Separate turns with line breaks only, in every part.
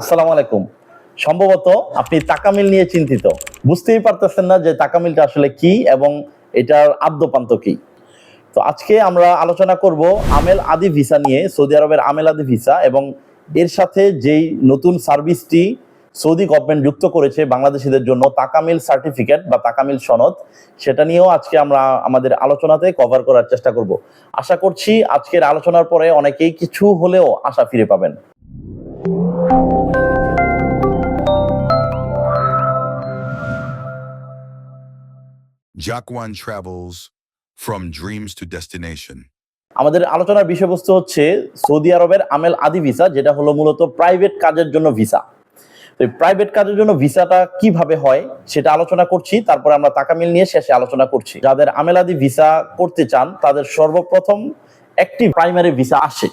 আসসালামু আলাইকুম। সম্ভবত আপনি তাকামিল নিয়ে চিন্তিত। বুঝতেই পারতেছেন না যে তাকামিলটা আসলে কি এবং এটার আদ্যপান্ত কি। তো আজকে আমরা আলোচনা করব আমেল আদি ভিসা নিয়ে, সৌদি আরবের আমেল আদি ভিসা এবং এর সাথে যেই নতুন সার্ভিসটি সৌদি গভর্নমেন্ট যুক্ত করেছে বাংলাদেশিদের জন্য তাকামিল সার্টিফিকেট বা তাকামিল সনদ, সেটা নিয়েও আজকে আমরা আমাদের আলোচনাতে কভার করার চেষ্টা করব। আশা করছি আজকের আলোচনার পরে অনেকেই কিছু হলেও আশা ফিরে পাবেন।
Jakwan travels from dreams to destination.
আমাদের আলোচনার বিষয়বস্তু হচ্ছে সৌদি আরবের আমেল আদি ভিসা, যেটা হলো মূলত প্রাইভেট কাজের জন্য ভিসা। তো প্রাইভেট কাজের জন্য ভিসাটা কীভাবে হয় সেটা আলোচনা করছি, তারপরে আমরা তাকামিল নিয়ে শেষে আলোচনা করছি। যাদের আমেল আদি ভিসা করতে চান, তাদের সর্বপ্রথম একটি প্রাইমারি ভিসা আসে।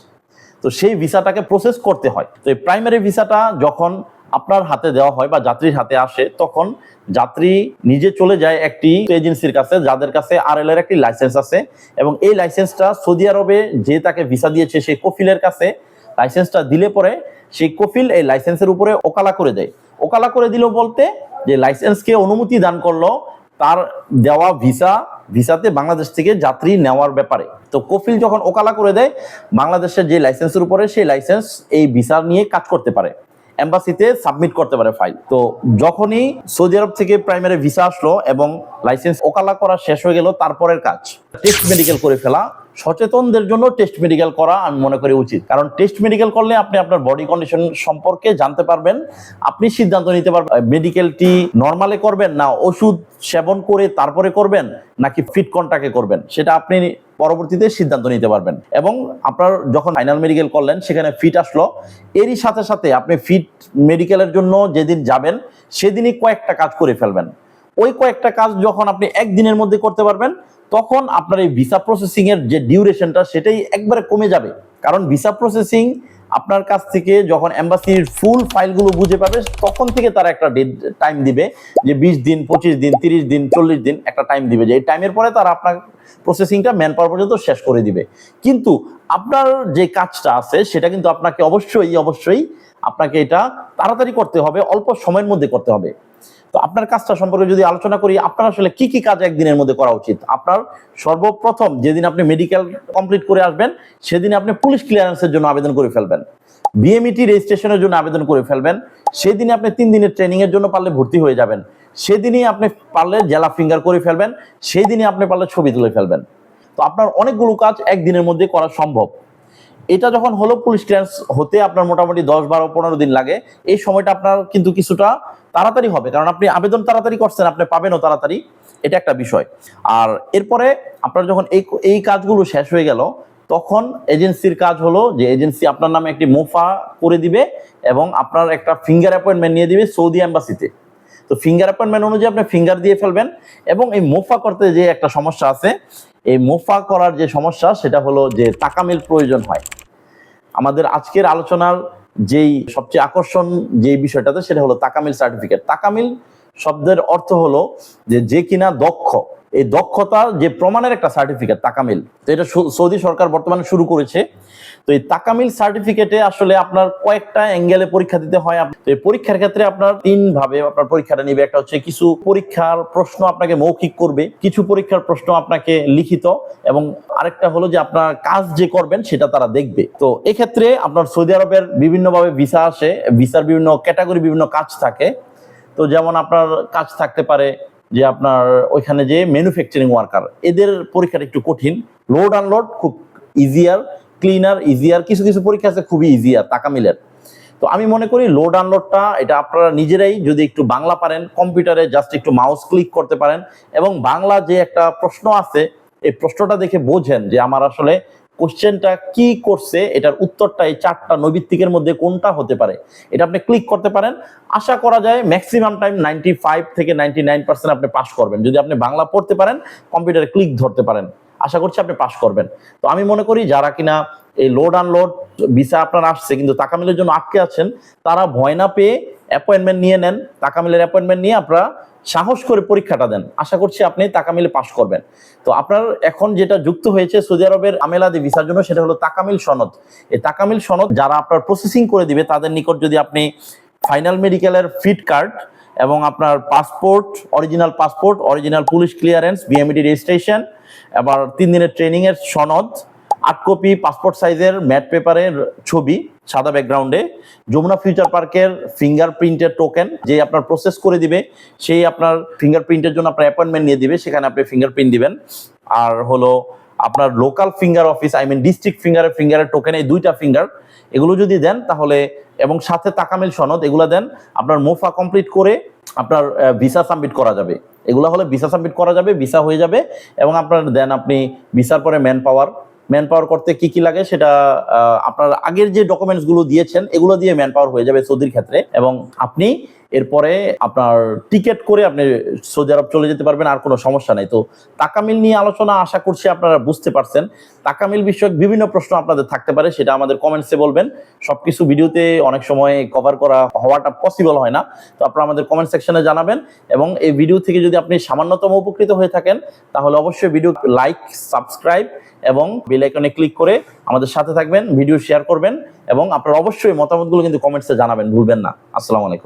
তো সেই ভিসাটাকে প্রসেস করতে হয়। তো এই প্রাইমারি ভিসাটা যখন আপনার হাতে দেওয়া হয় বা যাত্রীর হাতে আসে, তখন যাত্রী নিজে চলে যায় একটি এজেন্সির কাছে, যাদের কাছে আর এর একটি লাইসেন্স আছে এবং এই লাইসেন্সটা সৌদি আরবে যে তাকে ভিসা দিয়েছে সেই কফিলের কাছে লাইসেন্সটা দিলে পরে সেই কফিল এই লাইসেন্সের উপরে ওকালা করে দেয়। ওকালা করে দিল বলতে যে লাইসেন্সকে অনুমতি দান করল, তার দেওয়া ভিসা ভিসাতে বাংলাদেশ থেকে যাত্রী নেওয়ার ব্যাপারে। তো কফিল যখন ওকালা করে দেয়, বাংলাদেশের যে লাইসেন্সের উপরে সেই লাইসেন্স এই ভিসা নিয়ে কাজ করতে পারে। এম্বাসিতে সাবমিট করতে পারে ফাইল তো যখনই সৌদি আরব থেকে প্রাইমারি ভিসা আসলো এবং লাইসেন্স ওকালা করা শেষ হয়ে গেল, তারপরের কাজ। টেস্ট মেডিকেল করে ফেলা সচেতনদের জন্য টেস্ট মেডিকেল করা আমি মনে করি উচিত। কারণ টেস্ট মেডিকেল করলে আপনি আপনার বডি কন্ডিশন সম্পর্কে জানতে পারবেন, আপনি সিদ্ধান্ত নিতে পারবেন মেডিকেলটি নর্মালে করবেন না, ওষুধ সেবন করে তারপরে করবেন, নাকি ফিট কন্টাকে করবেন, সেটা আপনি পরবর্তীতে সিদ্ধান্ত নিতে পারবেন। এবং আপনার যখন ফাইনাল মেডিকেল করলেন, সেখানে ফিট আসলো, এরই সাথে সাথে আপনি ফিট মেডিকেলের জন্য যেদিন যাবেন, সেদিনই কয়েকটা কাজ করে ফেলবেন। ওই কয়েকটা কাজ যখন আপনি একদিনের মধ্যে করতে পারবেন, তখন আপনার এই ভিসা প্রসেসিং এর যে ডিউরেশনটা সেটাই একবারে কমে যাবে। কারণ ভিসা প্রসেসিং আপনার কাছ থেকে যখন এম্বাসির ফুল ফাইলগুলো বুঝে পাবে, তখন থেকে তারা একটা টাইম দিবে যে বিশ দিন, পঁচিশ দিন, তিরিশ দিন, চল্লিশ দিন একটা টাইম দিবে। যে এই টাইমের পরে তারা আপনার প্রসেসিংটা ম্যান পাওয়ার পর্যন্ত শেষ করে দিবে। কিন্তু আপনার যে কাজটা আছে, সেটা কিন্তু আপনাকে অবশ্যই অবশ্যই আপনাকে এটা তাড়াতাড়ি করতে হবে, অল্প সময়ের মধ্যে করতে হবে। তো আপনার কাজটা সম্পর্কে যদি আলোচনা করি, আপনার আসলে কি কি কাজ একদিনের মধ্যে করা উচিত? আপনার সর্বপ্রথম যেদিন আপনি মেডিকেল কমপ্লিট করে আসবেন, সেদিন আপনি পুলিশ ক্লিয়ারেন্সের জন্য আবেদন করে ফেলবেন। বিএমইটি রেজিস্ট্রেশনের জন্য আবেদন করে ফেলবেন। সেদিনে আপনি তিন দিনের ট্রেনিং এর জন্য পারলে ভর্তি হয়ে যাবেন। সেদিনই আপনি পারলে জেলা ফিঙ্গার করে ফেলবেন। সেই দিনই আপনি পারলে ছবি তুলে ফেলবেন। তো আপনার অনেকগুলো কাজ একদিনের মধ্যে করা সম্ভব। এটা যখন হলো, পুলিশ ক্লিয়ারেন্স হতে আপনার মোটামুটি দশ, বারো, পনেরো দিন লাগে। এই সময়টা আপনার কিন্তু কিছুটা তাড়াতাড়ি হবে। কারণ আপনি আবেদন তাড়াতাড়ি করছেন, আপনি পাবেনও তাড়াতাড়ি। এটা একটা বিষয়। আর এরপরে আপনার যখন এই এই কাজগুলো শেষ হয়ে গেল তখন এজেন্সির কাজ হলো যে এজেন্সি আপনার নামে একটি মোফা করে দিবে এবং আপনার একটা ফিঙ্গার অ্যাপয়েন্টমেন্ট নিয়ে দিবে সৌদি অ্যাম্বাসিতে তো ফিঙ্গার অ্যাপয়েন্টমেন্ট অনুযায়ী আপনি ফিঙ্গার দিয়ে ফেলবেন এবং এই মোফা করতে যে একটা সমস্যা আছে, এই মোফা করার যে সমস্যা সেটা হলো যে তাকামিল প্রয়োজন হয়। আমাদের আজকের আলোচনার যেই সবচেয়ে আকর্ষণ যে বিষয়টাতে সেটা হলো তাকামিল সার্টিফিকেট তাকামিল শব্দের অর্থ হলো যে যে কিনা দক্ষ এই দক্ষতা যে প্রমাণের একটা সার্টিফিকেট তাকামিল। তো এটা সৌদি সরকার বর্তমানে শুরু করেছে। তো এই তাকামিল সার্টিফিকেটে আসলে আপনার কয়েকটা অ্যাঙ্গেলে পরীক্ষা দিতে হয়। তো এই পরীক্ষার ক্ষেত্রে আপনার তিন ভাবে আপনার পরীক্ষাটা নিবে। একটা হচ্ছে কিছু পরীক্ষার প্রশ্ন আপনাকে মৌখিক করবে। কিছু পরীক্ষার প্রশ্ন আপনাকে লিখিত এবং আরেকটা হলো যে আপনার কাজ যে করবেন সেটা তারা দেখবে। তো এক্ষেত্রে আপনার সৌদি আরবের বিভিন্নভাবে ভিসা আসে। ভিসার বিভিন্ন ক্যাটাগরি বিভিন্ন কাজ থাকে। তো যেমন আপনার কাজ থাকতে পারে যে আপনার ওইখানে যে ম্যানুফ্যাকচারিং ওয়ার্কার এদের পরীক্ষাটা একটু কঠিন। লোড আনলোড খুব ইজিয়ার ক্লিনার ইজিয়ার কিছু কিছু পরীক্ষা আছে খুবই ইজিয়ার তাকামিলের তো আমি মনে করি লোড আনলোডটা এটা আপনারা নিজেরাই যদি একটু বাংলা পারেন কম্পিউটারে জাস্ট একটু মাউস ক্লিক করতে পারেন। এবং বাংলা যে একটা প্রশ্ন আছে, এই প্রশ্নটা দেখে বোঝেন যে আমার আসলে কোশ্চেনটা কি করছে, এটার উত্তরটা এই চারটা নৈবিত্তিকের মধ্যে কোনটা হতে পারে, এটা আপনি ক্লিক করতে পারেন। আশা করা যায় ম্যাক্সিমাম টাইম নাইনটি ফাইভ থেকে নাইনটি নাইন পার্সেন্ট আপনি পাস করবেন। যদি আপনি বাংলা পড়তে পারেন কম্পিউটারে ক্লিক ধরতে পারেন। আশা করছি আপনি পাস করবেন। তো আমি মনে করি যারা কিনা এই লোড আনলোড ভিসা আপনার আসছে, কিন্তু তাকামিলের জন্য আটকে আছেন, তারা ভয় না পেয়ে অ্যাপয়েন্টমেন্ট নিয়ে নেন টাকা মিলের অ্যাপয়েন্টমেন্ট নিয়ে আপনারা সাহস করে পরীক্ষাটা দেন। আশা করছি আপনি টাকা মিলে পাশ করবেন। তো আপনার এখন যেটা যুক্ত হয়েছে সৌদি আরবের আমেলাদি ভিসার জন্য, সেটা হলো তাকামিল সনদ। এই তাকামিল সনদ যারা আপনার প্রসেসিং করে দিবে, তাদের নিকট যদি আপনি ফাইনাল মেডিকেলের ফিট কার্ড এবং আপনার passport original passport original police clearance BMD registration আবার তিন দিনের ট্রেনিং এর সনদ আট কপি পাসপোর্ট সাইজের ম্যাট পেপারের ছবি, সাদা ব্যাকগ্রাউন্ডে যমুনা ফিউচার পার্কের ফিঙ্গারপ্রিন্টের টোকেন যে আপনার প্রসেস করে দিবে, সেই আপনার ফিঙ্গারপ্রিন্টের জন্য আপনার অ্যাপয়েন্টমেন্ট নিয়ে দিবে, সেখানে আপনি ফিঙ্গারপ্রিন্ট দিবেন। আর হলো আপনার local finger office I mean district ফিঙ্গারের ফিঙ্গারের টোকেন এই দুইটা ফিঙ্গার এগুলো যদি দেন তাহলে, এবং সাথে তাকামিল সনদ, এগুলো দেন, আপনার মোফা কমপ্লিট করে আপনার ভিসা সাবমিট করা যাবে। এগুলো হলে ভিসা সাবমিট করা যাবে ভিসা হয়ে যাবে, এবং আপনার দেন আপনি ভিসার পরে ম্যান পাওয়ার ম্যান পাওয়ার করতে কি কি লাগে সেটা আপনার আগের যে ডকুমেন্টসগুলো দিয়েছেন, এগুলো দিয়ে ম্যান পাওয়ার হয়ে যাবে সৌদির ক্ষেত্রে। এবং আপনি এরপরে আপনার টিকিট করে আপনি সৌদি আরব চলে যেতে পারবেন, আর কোনো সমস্যা নেই। তো তাকামিল নিয়ে আলোচনা আশা করছি আপনারা বুঝতে পারছেন। তাকামিল বিষয়ক বিভিন্ন প্রশ্ন আপনাদের থাকতে পারে, সেটা আমাদের কমেন্টসে বলবেন। সব কিছু ভিডিওতে অনেক সময় কভার করা হওয়াটা পসিবল হয় না। তো আপনারা আমাদের কমেন্ট সেকশনে জানাবেন, এবং এই ভিডিও থেকে যদি আপনি সামান্যতম উপকৃত হয়ে থাকেন, তাহলে অবশ্যই ভিডিও লাইক সাবস্ক্রাইব এবং বেল ক্লিক করে আমাদের সাথে থাকবেন ভিডিও শেয়ার করবেন, এবং আপনারা অবশ্যই মতামতগুলো কিন্তু কমেন্টসে জানাবেন, ভুলবেন না। আসসালামু আলাইকুম।